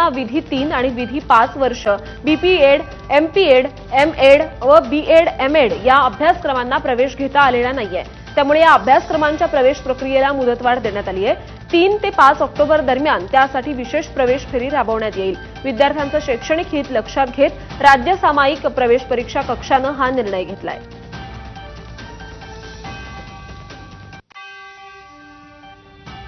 नागरिकांना विधी तीन आणि विधी पाच वर्ष बीपीएड एमपीएड एम एड व बी एड एम एड या अभ्यासक्रमांना प्रवेश घेता आलेला नाहीये. त्यामुळे या अभ्यासक्रमांच्या प्रवेश प्रक्रियेला मुदतवाढ देण्यात आली आहे. तीन ते पाच ऑक्टोबर दरम्यान त्यासाठी विशेष प्रवेश फेरी राबवण्यात येईल. विद्यार्थ्यांचं शैक्षणिक हित लक्षात घेत राज्य सामायिक प्रवेश परीक्षा कक्षानं हा निर्णय घेतलाय.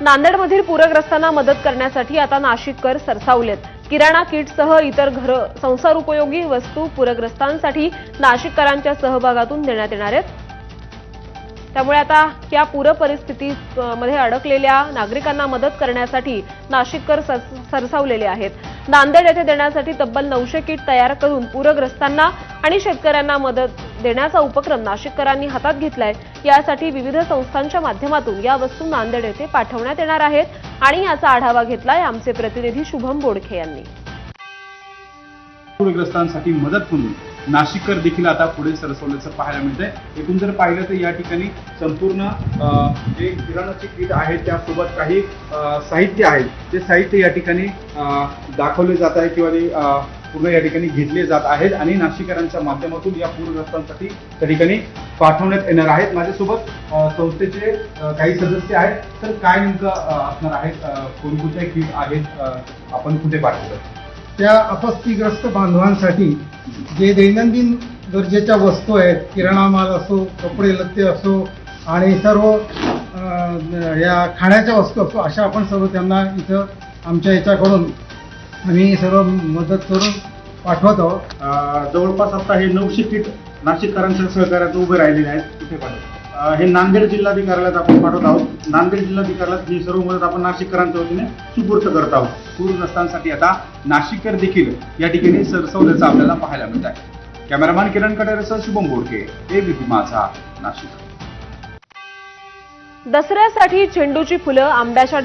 नांदेडमधील पूरग्रस्तांना मदत करण्यासाठी आता नाशिककर सरसावलेत. किराणा किटसह इतर घर संसार उपयोगी वस्तू पूरग्रस्तांसाठी नाशिककरांच्या सहभागातून देण्यात येणार आहेत. त्यामुळे आता या पूर परिस्थितीमध्ये अडकलेल्या नागरिकांना मदत करण्यासाठी नाशिककर सर- सरसावलेले आहेत. नांदेड येथे देण्यासाठी तब्बल नऊशे किट तयार करून पूरग्रस्तांना आणि शेतकऱ्यांना मदत देण्याचा उपक्रम नाशिककरांनी हातात घेतलाय. यासाठी विविध संस्थांच्या माध्यमातून या वस्तू नांदेड येथे पाठवण्यात येणार आहेत आणि याचा आढावा घेतलाय आमचे प्रतिनिधी शुभम बोडखे यांनी. पूरग्रस्तांसाठी मदत म्हणून नाशिककर देखील आता पुढे सरसवल्याचं पाहायला मिळतंय. एकूण जर पाहिलं तर या ठिकाणी संपूर्ण अं, जे किराणाचे किट आहेत त्यासोबत काही साहित्य आहे. ते साहित्य या ठिकाणी दाखवले जात आहे किंवा ते, पूर्ण या ठिकाणी घेतले जात आहेत आणि नाशिकरांच्या माध्यमातून या पूरग्रस्तांसाठी त्या ठिकाणी पाठवण्यात येणार आहेत. माझ्यासोबत संस्थेचे काही सदस्य आहेत. तर काय नेमकं असणार आहेत अं, कुठे किट आहेत? आपण कुठे पाठवतो त्या अपस्थिग्रस्त बांधवांसाठी जे दैनंदिन गरजेच्या वस्तू आहेत किराणा माल असो कपडे लत्ते असो आणि सर्व या खाण्याच्या वस्तू असो अशा आपण सर्व त्यांना इथं आमच्या याच्याकडून आम्ही सर्व मदत करून पाठवत. जवळपास आता हे नऊशे किट नाशिककरांच्या सहकार्यात उभे राहिलेले आहेत. कुठे पाठवतो हे नांदेड जिल्हाधिकाऱ्याला आपण पाठवत आहोत. नांदेड जिल्हाधिकाऱ्याला ही सर्व मदत आपण नाशिककरांच्या वतीने सुपूर्त करत आहोत. पूरग्रस्तांसाठी आता नाशिककर देखील या ठिकाणी सरसवल्याचं आपल्याला पाहायला मिळत आहे. कॅमेरामॅन किरण कटेरेसह शुभम बोडके एबीपी माझा नाशिक. दसऱ्यासाठी झेंडूची फुलं आंब्याच्या